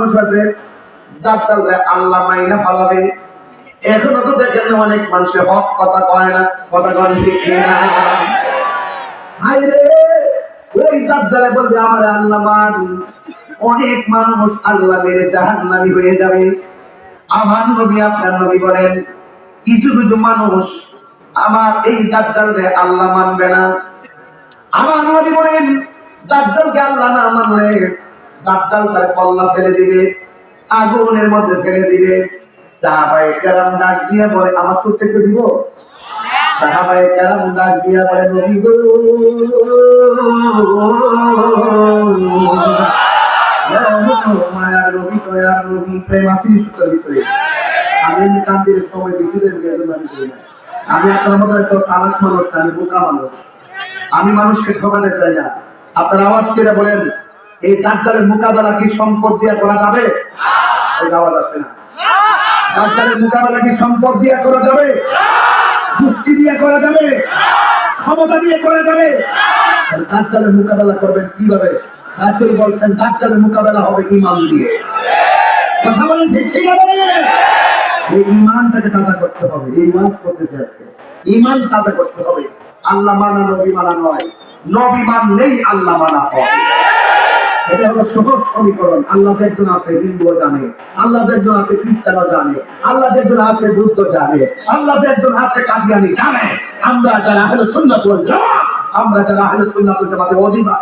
মানুষ আছে দাজ্জাল রে আল্লাহ মাইনা ফালাবে এখনও তো দেখেন না অনেক মানুষের হক কথা কয় না, কথা কয় ঠিক বলবে, আমার কিছু কিছু মানুষ আমার এই আল্লাহ না। আল্লাহ না মানলে দাজ্জাল তার কল্লা ফেলে দিবে, আগুনের মধ্যে ফেলে দিবে। সাহাবায়ে কেরাম ডাক দিয়ে বলে, আমার সুরটা একটু দিব? সাহাবায়ে কেরাম ডাক দিয়ে বলে, নবী আমি আমি মানুষ, আমি মানুষকে ঠকাতে চাই না। আপনার আওয়াজ কেটে বলেন এই দাজ্জালের মোকাবেলা কি সম্পদ দিয়ে করা যাবে? না। দাজ্জালের মোকাবেলা কি সম্পদ দিয়ে করা যাবে? দুষ্টি দিয়ে করা যাবে? ক্ষমতা দিয়ে করা যাবে? দাজ্জালের মোকাবেলা করবেন কীভাবে? রাসূল বলছেন দাজ্জালের মোকাবেলা হবে ইমান দিয়ে। কথা বলেন ঠিক ঠিক এই ইমানটাকে তাজা করতে হবে। এই ওয়াজ করতেছে আজকে। ইমান তাজা করতে হবে। আল্লাহ মানা নবী মানা নয়। নবী মানলেই আল্লাহ মানা হয়। এটা হলো সহজ সমীকরণ। আল্লাহ একজন আছে, হিন্দু জানে। আল্লাহ একজন আছে, খ্রিস্টানও জানে। আল্লাহ একজন আছে, বুদ্ধ জানে। আল্লাহ একজন আছে, কাদিয়ানি জানে। আমরা যারা আহলে সুন্নাত ওয়াল জামাত, আমরা যারা আহলে সুন্নাত ওয়াল জামাতের অধিবা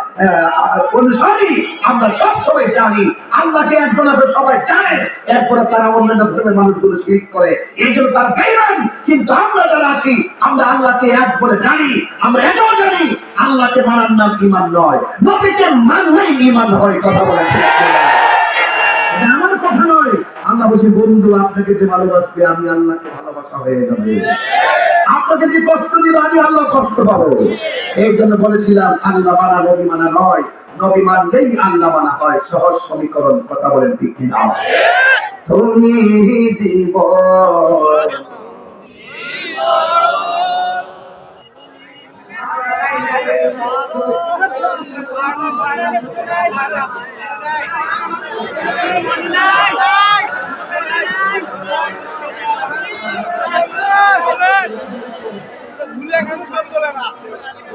অনুসারী, আমরা সব সময় জানি আল্লাহ যে একজন আছে, সবাই জানে। এরপরে তারা অন্যান্য ধর্মের মানুষগুলো শিরিক করে। এই জন্য তার বেইমান। কিন্তু আমরা যারা আছি, আমরা আল্লাহকে এক বলে জানি, আমরা এটাও জানি, আল্লাহকে মানার নাম ইমান নয়। নবীকে মানলেই ইমান হয়, কথা বলা ঠিক কিনা? এটা আমার কথা বলছে বন্ধু আপনাকে যে ভালোবাসবে, আমি আল্লাহকে ভালোবাসা হয়ে যাবে। আপনাকে যে কষ্ট দিব, আমি আল্লাহ কষ্ট পাবো। এই জন্য বলেছিলাম, আল্লাহ মানা, নবী মানা নয়। নবী মানলেই আল্লাহ মানা হয়। সহজ সমীকরণ, কথা বলেন ঠিক কিনা? তুমি জীবন।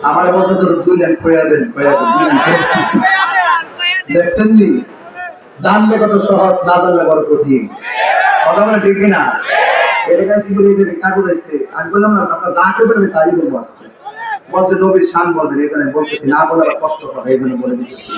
আমার বলতেছে দুই লাখ কয়া দেন কয়া দেন। দেখছেন নি? জানলে কত সহজ না জানলে বড় কঠিন। কথা বলে ঠিক না এটা কাছে বলে যে কাগজ বলেছে আমি বললাম না আপনার যা করবেন আমি তাই বলব আজকে। বলছে নবীর শান বলছেন এখানে বলতেছি না বলার কষ্ট করে এখানে জন্য বলে দিতেছি।